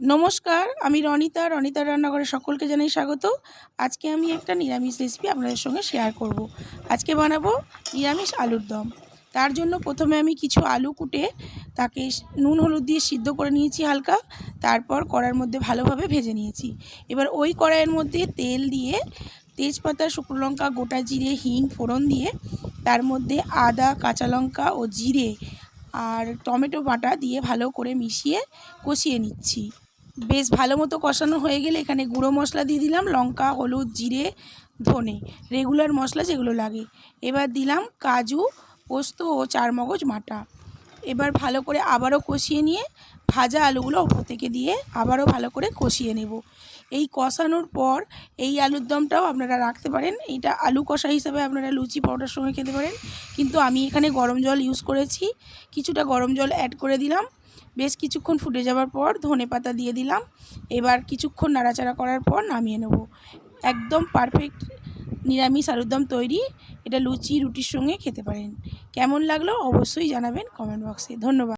নমস্কার, আমি রনিতা রনিতা রান্নাঘরে সকলকে জানাই স্বাগত। আজকে আমি একটা নিরামিষ রেসিপি আপনাদের সঙ্গে শেয়ার করব। আজকে বানাবো নিরামিষ আলুর দম। তার জন্য প্রথমে আমি কিছু আলু কুটে তাকে নুন হলুদ দিয়ে সিদ্ধ করে নিয়েছি হালকা। তারপর কড়ার মধ্যে ভালোভাবে ভেজে নিয়েছি। এবার ওই কড়াইয়ের মধ্যে তেল দিয়ে তেজপাতা, শুকনো লঙ্কা, গোটা জিরে, হিং, ফোড়ন দিয়ে তার মধ্যে আদা, কাঁচা লঙ্কা ও জিরে আর টমেটো বাটা দিয়ে ভালো করে মিশিয়ে কষিয়ে নিচ্ছি। বেশ ভালো মতো কষানো হয়ে গেলে এখানে গুঁড়ো মশলা দিয়ে দিলাম, লঙ্কা, হলুদ, জিরে, ধনে। রেগুলার মশলা যেগুলো লাগে। এবার দিলাম কাজু, পোস্ত ও চারমগজ মাটা এবার ভালো করে আবারও কষিয়ে নিয়ে ভাজা আলুগুলো ওপর থেকে দিয়ে আবারও ভালো করে কষিয়ে নেব। এই কষানোর পর এই আলুর দমটাও আপনারা রাখতে পারেন। এইটা আলু কষা হিসাবে আপনারা লুচি পরোটার সঙ্গে খেতে পারেন। কিন্তু আমি এখানে গরম জল ইউজ করেছি। কিছুটা গরম জল অ্যাড করে দিলাম। বেশ কিছুক্ষণ ফুটে যাওয়ার পর ধনে পাতা দিয়ে দিলাম। এবার কিছুক্ষণ নাড়াচাড়া করার পর নামিয়ে নেব। একদম পারফেক্ট নিরামিষ আলুরদম তৈরি। এটা লুচি, রুটির সঙ্গে খেতে পারেন। কেমন লাগল অবশ্যই জানাবেন কমেন্ট বক্সে ধন্যবাদ।